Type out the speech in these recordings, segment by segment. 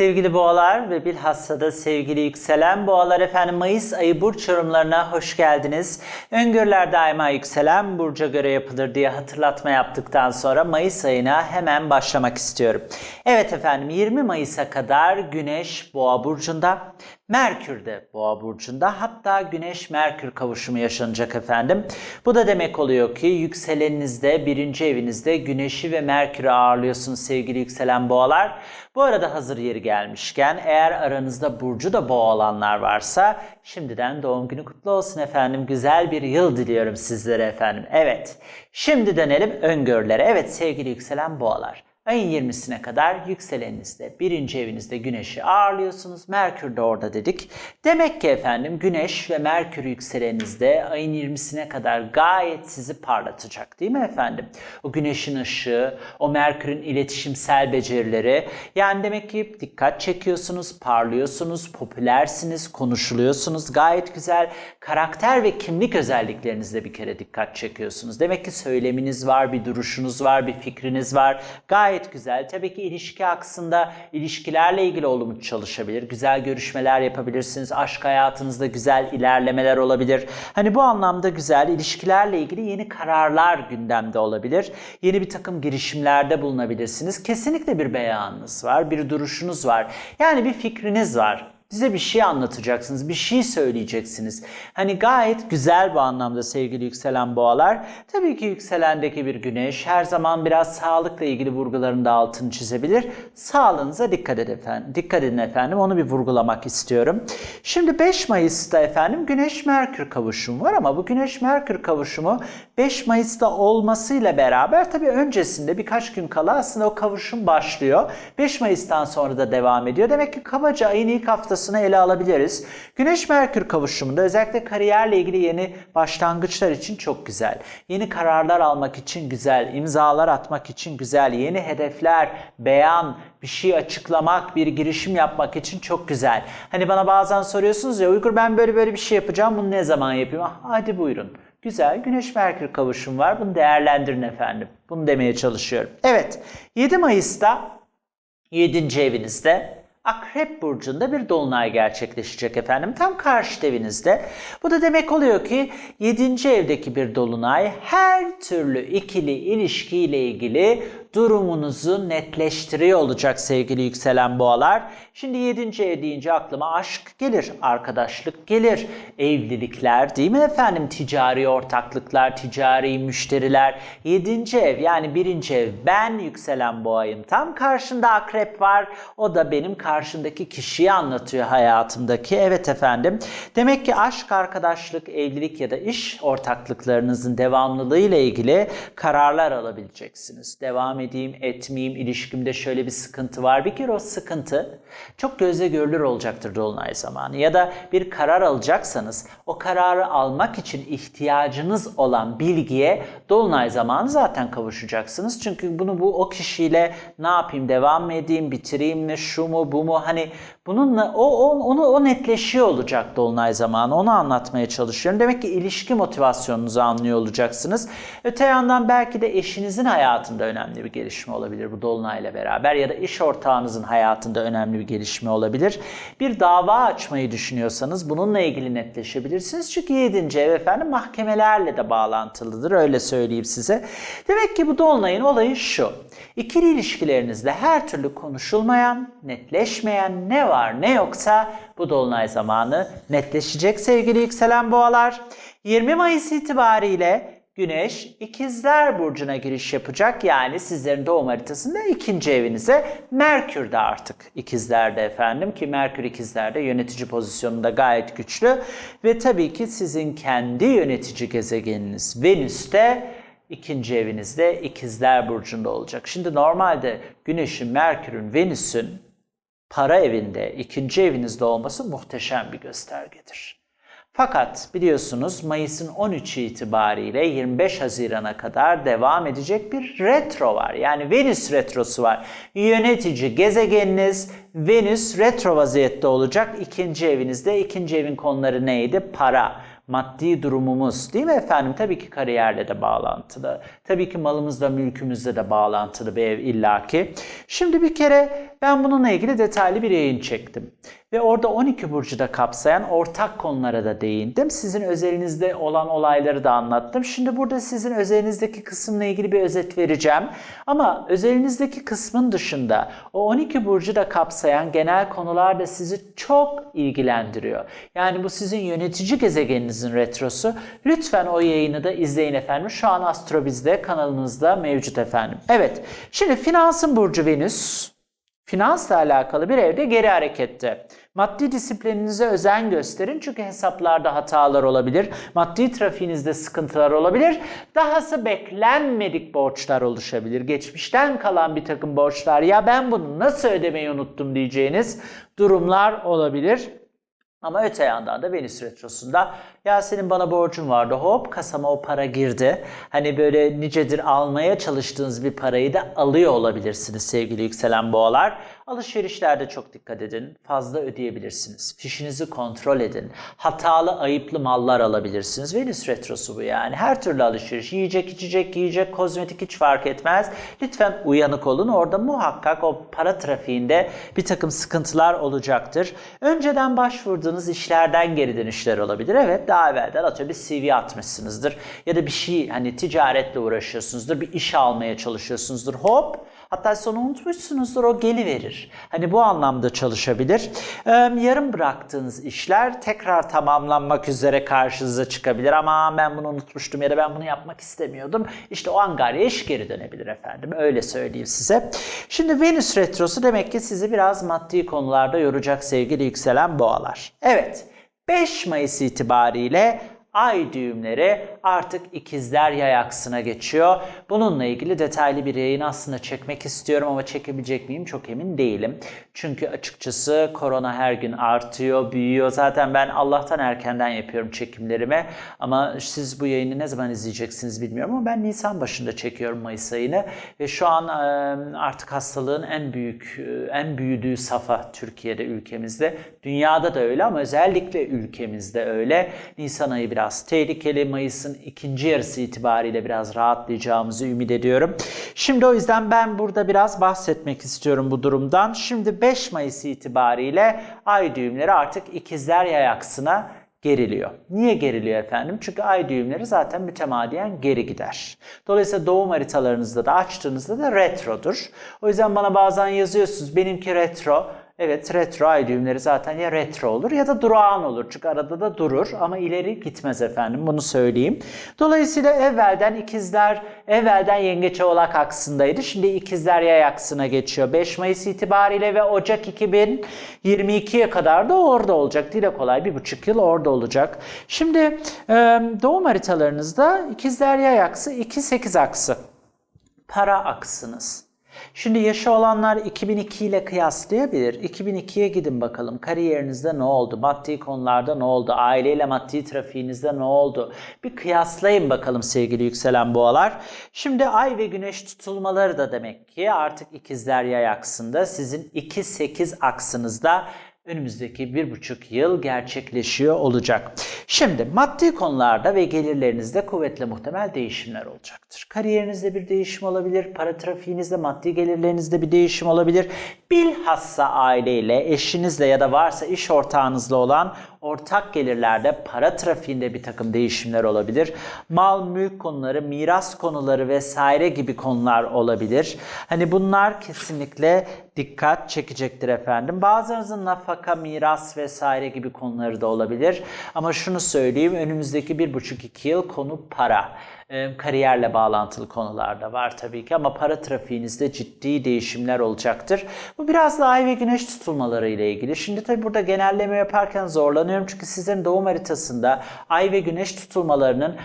Sevgili boğalar ve bilhassa da sevgili yükselen boğalar efendim Mayıs ayı burç yorumlarına hoş geldiniz. Öngörüler daima yükselen burca göre yapılır diye hatırlatma yaptıktan sonra Mayıs ayına hemen başlamak istiyorum. Evet efendim 20 Mayıs'a kadar Güneş Boğa burcunda, Merkür de Boğa burcunda hatta Güneş Merkür kavuşumu yaşanacak efendim. Bu da demek oluyor ki yükseleninizde birinci evinizde Güneş'i ve Merkür'ü ağırlıyorsunuz sevgili yükselen boğalar. Bu arada hazır yeri gelmişken eğer aranızda burcu da boğa olanlar varsa şimdiden doğum günü kutlu olsun efendim. Güzel bir yıl diliyorum sizlere efendim. Evet şimdi dönelim öngörülere. Evet sevgili yükselen boğalar. Ayın 20'sine kadar yükselenizde, birinci evinizde güneşi ağırlıyorsunuz. Merkür de orada dedik. Demek ki efendim güneş ve Merkür yükselenizde ayın 20'sine kadar gayet sizi parlatacak değil mi efendim? O güneşin ışığı, o Merkür'ün iletişimsel becerileri. Yani demek ki dikkat çekiyorsunuz, parlıyorsunuz, popülersiniz, konuşuluyorsunuz. Gayet güzel karakter ve kimlik özelliklerinizle bir kere dikkat çekiyorsunuz. Demek ki söyleminiz var, bir duruşunuz var, bir fikriniz var. Gayet güzel. Tabii ki ilişki aksında ilişkilerle ilgili olumlu çalışabilir. Güzel görüşmeler yapabilirsiniz. Aşk hayatınızda güzel ilerlemeler olabilir. Hani bu anlamda güzel ilişkilerle ilgili yeni kararlar gündemde olabilir. Yeni bir takım girişimlerde bulunabilirsiniz. Kesinlikle bir beyanınız var, bir duruşunuz var. Yani bir fikriniz var. Bize bir şey anlatacaksınız, bir şey söyleyeceksiniz. Hani gayet güzel bu anlamda sevgili yükselen boğalar. Tabii ki yükselendeki bir güneş her zaman biraz sağlıkla ilgili vurguların da altını çizebilir. Sağlığınıza dikkat edin efendim. Dikkat edin efendim. Onu bir vurgulamak istiyorum. Şimdi 5 Mayıs'ta efendim Güneş Merkür kavuşumu var ama bu Güneş Merkür kavuşumu 5 Mayıs'ta olmasıyla beraber tabii öncesinde birkaç gün kala aslında o kavuşum başlıyor. 5 Mayıs'tan sonra da devam ediyor. Demek ki kabaca ayın ilk haftasını ele alabiliriz. Güneş Merkür kavuşumunda özellikle kariyerle ilgili yeni başlangıçlar için çok güzel. Yeni kararlar almak için güzel, imzalar atmak için güzel, yeni hedefler, beyan, bir şey açıklamak, bir girişim yapmak için çok güzel. Hani bana bazen soruyorsunuz ya Uygur ben böyle böyle bir şey yapacağım bunu ne zaman yapayım? Ah, hadi buyurun. Güzel Güneş Merkür kavuşum var. Bunu değerlendirin efendim. Bunu demeye çalışıyorum. Evet 7 Mayıs'ta 7. evinizde Akrep burcunda bir dolunay gerçekleşecek efendim. Tam karşı evinizde. Bu da demek oluyor ki 7. evdeki bir dolunay her türlü ikili ilişkiyle ilgili durumunuzu netleştiriyor olacak sevgili yükselen boğalar. Şimdi 7. ev deyince aklıma aşk gelir, arkadaşlık gelir, evlilikler değil mi efendim? Ticari ortaklıklar, ticari müşteriler. 7. ev yani 1. ev ben yükselen boğayım. Tam karşında akrep var. O da benim karşımdaki kişiyi anlatıyor hayatımdaki. Evet efendim. Demek ki aşk, arkadaşlık, evlilik ya da iş ortaklıklarınızın devamlılığı ile ilgili kararlar alabileceksiniz. Devam edeyim, etmeyeyim, ilişkimde şöyle bir sıkıntı var. Bir kere o sıkıntı çok gözle görülür olacaktır dolunay zamanı. Ya da bir karar alacaksanız o kararı almak için ihtiyacınız olan bilgiye dolunay zamanı zaten kavuşacaksınız. Çünkü bunu bu o kişiyle ne yapayım, devam mı edeyim, bitireyim mi, şu mu, bu mu hani bununla o, o onu o netleşiyor olacak dolunay zamanı. Onu anlatmaya çalışıyorum. Demek ki ilişki motivasyonunuzu anlıyor olacaksınız. Öte yandan belki de eşinizin hayatında önemli bir gelişme olabilir bu dolunayla beraber ya da iş ortağınızın hayatında önemli bir gelişme olabilir. Bir dava açmayı düşünüyorsanız bununla ilgili netleşebilirsiniz. Çünkü 7. ev efendim mahkemelerle de bağlantılıdır öyle söyleyeyim size. Demek ki bu dolunayın olayı şu. İkili ilişkilerinizde her türlü konuşulmayan, netleşmeyen ne var ne yoksa bu dolunay zamanı netleşecek sevgili yükselen boğalar. 20 Mayıs itibariyle Güneş ikizler burcuna giriş yapacak. Yani sizlerin doğum haritasında ikinci evinize. Merkür de artık ikizlerde efendim ki Merkür ikizlerde yönetici pozisyonunda gayet güçlü. Ve tabii ki sizin kendi yönetici gezegeniniz Venüs de ikinci evinizde ikizler burcunda olacak. Şimdi normalde Güneş'in, Merkür'ün, Venüs'ün para evinde, ikinci evinizde olması muhteşem bir göstergedir. Fakat biliyorsunuz Mayıs'ın 13'ü itibariyle 25 Haziran'a kadar devam edecek bir retro var. Yani Venüs retrosu var. Yönetici gezegeniniz Venüs retro vaziyette olacak. İkinci evinizde. İkinci evin konuları neydi? Para maddi durumumuz değil mi efendim? Tabii ki kariyerle de bağlantılı. Tabii ki malımızla, mülkümüzle de bağlantılı bir ev illaki. Şimdi bir kere ben bununla ilgili detaylı bir yayın çektim. Ve orada 12 burcu da kapsayan ortak konulara da değindim. Sizin özelinizde olan olayları da anlattım. Şimdi burada sizin özelinizdeki kısımla ilgili bir özet vereceğim. Ama özelinizdeki kısmın dışında o 12 burcu da kapsayan genel konular da sizi çok ilgilendiriyor. Yani bu sizin yönetici gezegeninizin retrosu. Lütfen o yayını da izleyin efendim. Şu an Astrobiz'de kanalınızda mevcut efendim. Evet. Şimdi finansın burcu Venüs. Finansla alakalı bir evde geri harekette. Maddi disiplininize özen gösterin çünkü hesaplarda hatalar olabilir. Maddi trafiğinizde sıkıntılar olabilir. Dahası beklenmedik borçlar oluşabilir. Geçmişten kalan bir takım borçlar ya ben bunu nasıl ödemeyi unuttum diyeceğiniz durumlar olabilir. Ama öte yandan da Venüs Retrosu'nda ya senin bana borcun vardı hop kasama o para girdi. Hani böyle nicedir almaya çalıştığınız bir parayı da alıyor olabilirsiniz sevgili yükselen boğalar. Alışverişlerde çok dikkat edin. Fazla ödeyebilirsiniz. Fişinizi kontrol edin. Hatalı, ayıplı mallar alabilirsiniz. Venüs Retrosu bu yani. Her türlü alışveriş. Yiyecek, içecek, yiyecek, kozmetik hiç fark etmez. Lütfen uyanık olun. Orada muhakkak o para trafiğinde bir takım sıkıntılar olacaktır. Önceden başvurduğunuz işlerden geri dönüşler olabilir. Evet daha evvelden atıyorum bir CV atmışsınızdır. Ya da bir şey hani ticaretle uğraşıyorsunuzdur. Bir iş almaya çalışıyorsunuzdur. Hop Hatta sonu unutmuşsunuzdur o geliverir. Hani bu anlamda çalışabilir. Ee, yarım bıraktığınız işler tekrar tamamlanmak üzere karşınıza çıkabilir. Ama ben bunu unutmuştum ya da ben bunu yapmak istemiyordum. İşte o angarya iş geri dönebilir efendim. Öyle söyleyeyim size. Şimdi Venüs Retrosu demek ki sizi biraz maddi konularda yoracak sevgili yükselen boğalar. Evet 5 Mayıs itibariyle ay düğümleri artık ikizler yay aksına geçiyor. Bununla ilgili detaylı bir yayın aslında çekmek istiyorum ama çekebilecek miyim çok emin değilim. Çünkü açıkçası korona her gün artıyor, büyüyor. Zaten ben Allah'tan erkenden yapıyorum çekimlerimi. Ama siz bu yayını ne zaman izleyeceksiniz bilmiyorum ama ben Nisan başında çekiyorum Mayıs ayını. Ve şu an artık hastalığın en büyük, en büyüdüğü safa Türkiye'de, ülkemizde. Dünyada da öyle ama özellikle ülkemizde öyle. Nisan ayı biraz tehlikeli. Mayıs'ın ikinci yarısı itibariyle biraz rahatlayacağımızı ümit ediyorum. Şimdi o yüzden ben burada biraz bahsetmek istiyorum bu durumdan. Şimdi 5 Mayıs itibariyle ay düğümleri artık ikizler yay aksına geriliyor. Niye geriliyor efendim? Çünkü ay düğümleri zaten mütemadiyen geri gider. Dolayısıyla doğum haritalarınızda da açtığınızda da retrodur. O yüzden bana bazen yazıyorsunuz benimki retro. Evet retro düğümleri zaten ya retro olur ya da durağan olur. Çünkü arada da durur ama ileri gitmez efendim bunu söyleyeyim. Dolayısıyla evvelden ikizler evvelden yengeç oğlak aksındaydı. Şimdi ikizler yay aksına geçiyor. 5 Mayıs itibariyle ve Ocak 2022'ye kadar da orada olacak. Dile kolay bir buçuk yıl orada olacak. Şimdi doğum haritalarınızda ikizler yay aksı 2-8 aksı. Para aksınız. Şimdi yaşı olanlar 2002 ile kıyaslayabilir. 2002'ye gidin bakalım. Kariyerinizde ne oldu? Maddi konularda ne oldu? Aileyle maddi trafiğinizde ne oldu? Bir kıyaslayın bakalım sevgili yükselen boğalar. Şimdi ay ve güneş tutulmaları da demek ki artık ikizler yay aksında sizin 2-8 aksınızda önümüzdeki bir buçuk yıl gerçekleşiyor olacak. Şimdi maddi konularda ve gelirlerinizde kuvvetle muhtemel değişimler olacaktır. Kariyerinizde bir değişim olabilir, para trafiğinizde, maddi gelirlerinizde bir değişim olabilir. Bilhassa aileyle, eşinizle ya da varsa iş ortağınızla olan ortak gelirlerde, para trafiğinde bir takım değişimler olabilir. Mal, mülk konuları, miras konuları vesaire gibi konular olabilir. Hani bunlar kesinlikle dikkat çekecektir efendim. Bazılarınızın nafaka, miras vesaire gibi konuları da olabilir. Ama şunu söyleyeyim, önümüzdeki bir buçuk iki yıl konu para kariyerle bağlantılı konularda var tabii ki ama para trafiğinizde ciddi değişimler olacaktır. Bu biraz da ay ve güneş tutulmaları ile ilgili. Şimdi tabii burada genelleme yaparken zorlanıyorum çünkü sizlerin doğum haritasında ay ve güneş tutulmalarının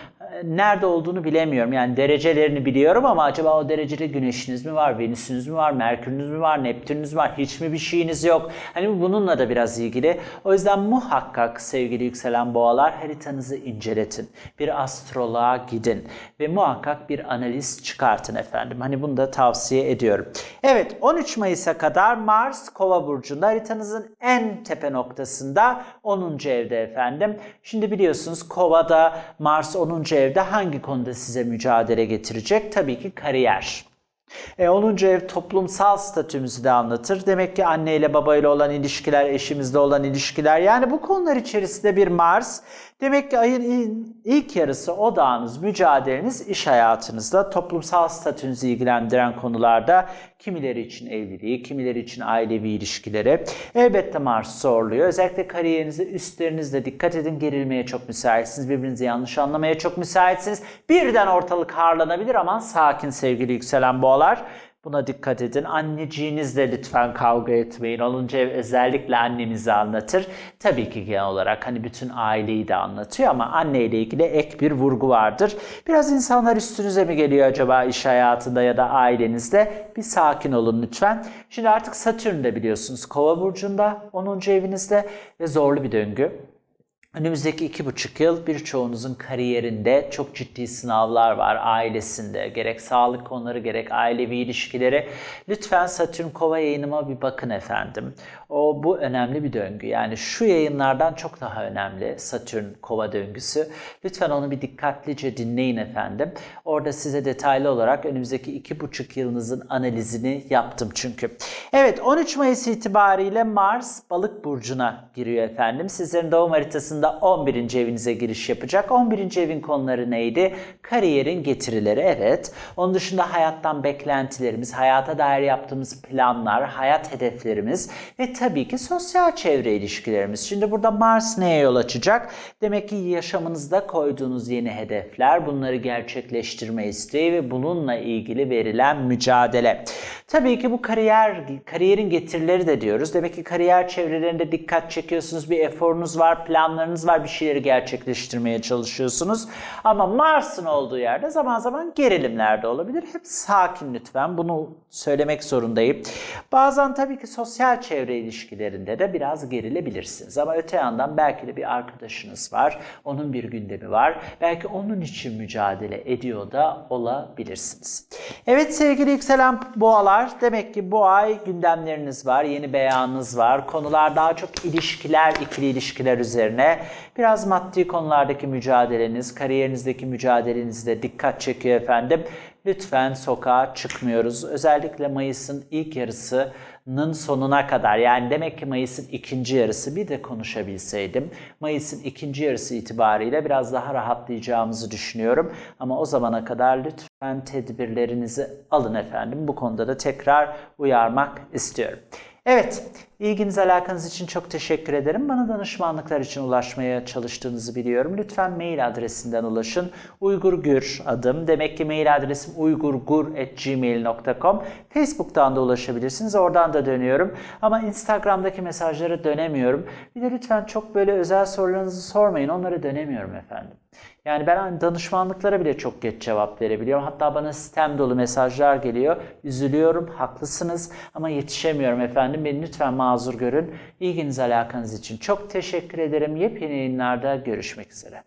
nerede olduğunu bilemiyorum. Yani derecelerini biliyorum ama acaba o derecede güneşiniz mi var, venüsünüz mü var, merkürünüz mü var, neptününüz var, hiç mi bir şeyiniz yok? Hani bununla da biraz ilgili. O yüzden muhakkak sevgili yükselen boğalar haritanızı inceletin. Bir astroloğa gidin ve muhakkak bir analiz çıkartın efendim. Hani bunu da tavsiye ediyorum. Evet 13 Mayıs'a kadar Mars Kova burcunda haritanızın en tepe noktasında 10. evde efendim. Şimdi biliyorsunuz Kova'da Mars 10. evde hangi konuda size mücadele getirecek? Tabii ki kariyer. E, 10. ev toplumsal statümüzü de anlatır. Demek ki anne ile baba ile olan ilişkiler, eşimizle olan ilişkiler. Yani bu konular içerisinde bir Mars. Demek ki ayın ilk yarısı odağınız, mücadeleniz iş hayatınızda, toplumsal statünüzü ilgilendiren konularda kimileri için evliliği, kimileri için ailevi ilişkileri. Elbette Mars zorluyor. Özellikle kariyerinizde, üstlerinizde dikkat edin gerilmeye çok müsaitsiniz. Birbirinizi yanlış anlamaya çok müsaitsiniz. Birden ortalık harlanabilir ama sakin sevgili yükselen boğalar. Buna dikkat edin. Anneciğinizle lütfen kavga etmeyin. Olunca özellikle annenizi anlatır. Tabii ki genel olarak hani bütün aileyi de anlatıyor ama anneyle ilgili ek bir vurgu vardır. Biraz insanlar üstünüze mi geliyor acaba iş hayatında ya da ailenizde? Bir sakin olun lütfen. Şimdi artık Satürn de biliyorsunuz Kova burcunda 10. evinizde ve zorlu bir döngü. Önümüzdeki iki buçuk yıl birçoğunuzun kariyerinde çok ciddi sınavlar var ailesinde. Gerek sağlık konuları gerek ailevi ilişkileri. Lütfen Satürn Kova yayınıma bir bakın efendim. O bu önemli bir döngü. Yani şu yayınlardan çok daha önemli Satürn Kova döngüsü. Lütfen onu bir dikkatlice dinleyin efendim. Orada size detaylı olarak önümüzdeki iki buçuk yılınızın analizini yaptım çünkü. Evet 13 Mayıs itibariyle Mars balık burcuna giriyor efendim. Sizlerin doğum haritasında 11. evinize giriş yapacak. 11. evin konuları neydi? Kariyerin getirileri evet. Onun dışında hayattan beklentilerimiz, hayata dair yaptığımız planlar, hayat hedeflerimiz ve tabii ki sosyal çevre ilişkilerimiz. Şimdi burada Mars neye yol açacak? Demek ki yaşamınızda koyduğunuz yeni hedefler, bunları gerçekleştirme isteği ve bununla ilgili verilen mücadele. Tabii ki bu kariyer kariyerin getirileri de diyoruz. Demek ki kariyer çevrelerinde dikkat çekiyorsunuz, bir eforunuz var, planlarınız var, bir şeyleri gerçekleştirmeye çalışıyorsunuz. Ama Mars'ın olduğu yerde zaman zaman gerilimler de olabilir. Hep sakin lütfen. Bunu söylemek zorundayım. Bazen tabii ki sosyal çevre ilişkilerinde de biraz gerilebilirsiniz. Ama öte yandan belki de bir arkadaşınız var. Onun bir gündemi var. Belki onun için mücadele ediyor da olabilirsiniz. Evet sevgili yükselen boğalar demek ki bu ay gündemleriniz var. Yeni beyanınız var. Konular daha çok ilişkiler, ikili ilişkiler üzerine. Biraz maddi konulardaki mücadeleniz, kariyerinizdeki mücadelenizde dikkat çekiyor efendim. Lütfen sokağa çıkmıyoruz. Özellikle Mayıs'ın ilk yarısının sonuna kadar yani demek ki Mayıs'ın ikinci yarısı bir de konuşabilseydim. Mayıs'ın ikinci yarısı itibariyle biraz daha rahatlayacağımızı düşünüyorum. Ama o zamana kadar lütfen tedbirlerinizi alın efendim. Bu konuda da tekrar uyarmak istiyorum. Evet, ilginiz alakanız için çok teşekkür ederim. Bana danışmanlıklar için ulaşmaya çalıştığınızı biliyorum. Lütfen mail adresinden ulaşın. Uygur Gür adım. Demek ki mail adresim uygurgur.gmail.com. Facebook'tan da ulaşabilirsiniz. Oradan da dönüyorum. Ama Instagram'daki mesajlara dönemiyorum. Bir de lütfen çok böyle özel sorularınızı sormayın. Onlara dönemiyorum efendim. Yani ben danışmanlıklara bile çok geç cevap verebiliyorum. Hatta bana sistem dolu mesajlar geliyor. Üzülüyorum, haklısınız ama yetişemiyorum efendim. Beni lütfen mazur görün. İlginiz alakanız için çok teşekkür ederim. Yepyeni yayınlarda görüşmek üzere.